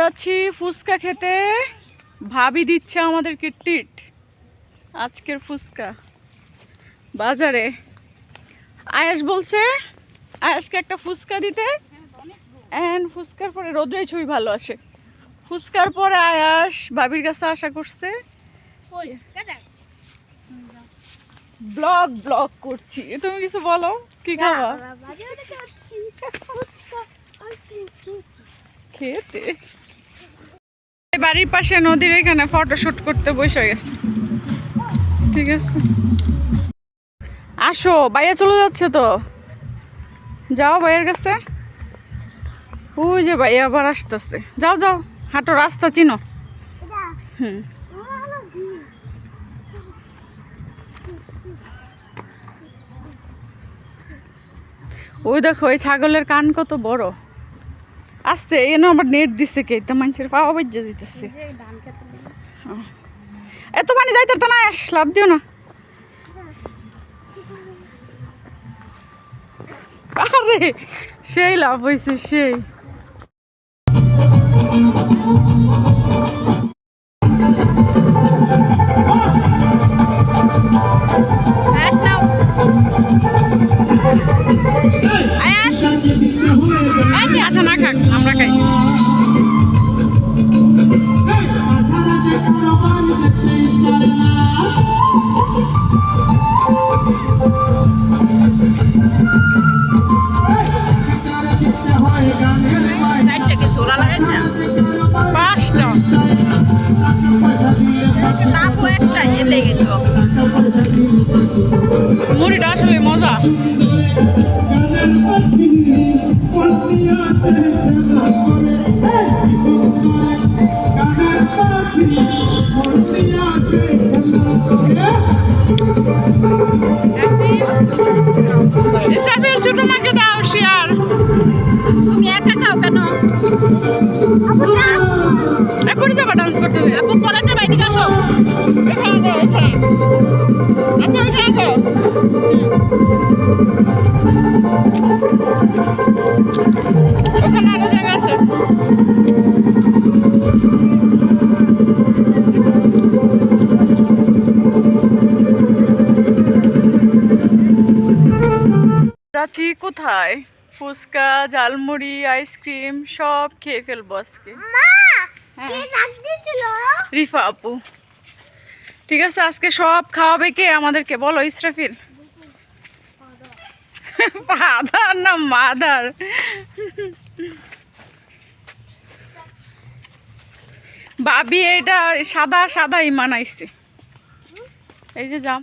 যাচ্ছি ফুচকা খেতে। ভাবি দিচ্ছে আমাদেরকে টিট আজকের ফুচকা। বাজারে। আয়াস বলছে আয়াসকে একটা ফুচকা দিতে। অ্যান্ড ফুচকার পরে রোদ্রের ছবি ভালো আসে। ফুচকার পরে আয়াস ভাবির কাছে আশা করছে ব্লগ ব্লগ করছি। তুমি কিছু বলো? কি খাবা? খেতে। বাড়ির পাশে নদীর এখানে ফটোশুট করতে বসে গেছে। ঠিক আছে। আসো, বাইরে চলে যাচ্ছে তো। যাও ভাইয়ের কাছে। ওই যে ভাই আবার আসতেছে। যাও যাও, হাঁটো, রাস্তা চিনো। হুম। ওই দেখো ওই ছাগলের কান কত বড়। আসতে এনে আমার নেট দিছে কে? তো মানুষের পাওয়া বাজ্যা যেতেছে এত মানে যাইতে তো না লাভ দিও না। সেই লাভ হয়েছে সেই। চারটাকে জোড়া লাগাই পাঁচটা। তাপও একটা এ লেগে তো। মুড়িটা আসলে মজা। ইসরাফিল একা কেন? এখনই যাবা ডান্স করতে হবে। আপু পরে যাবে, এদিকে আসো। আছে। যাচ্ছি কোথায়? ফুচকা ঝালমুড়ি আইসক্রিম সব খেয়ে ফেলব আজকে। হ্যাঁ। রিফা আপু। ঠিক আছে আজকে সব খাওয়াবে কে? আমাদেরকে বলো ইসরাফিল। ফাদার না মাদার? বাবি এটা সাদা সাদাই মানাইছে। এই যে জাম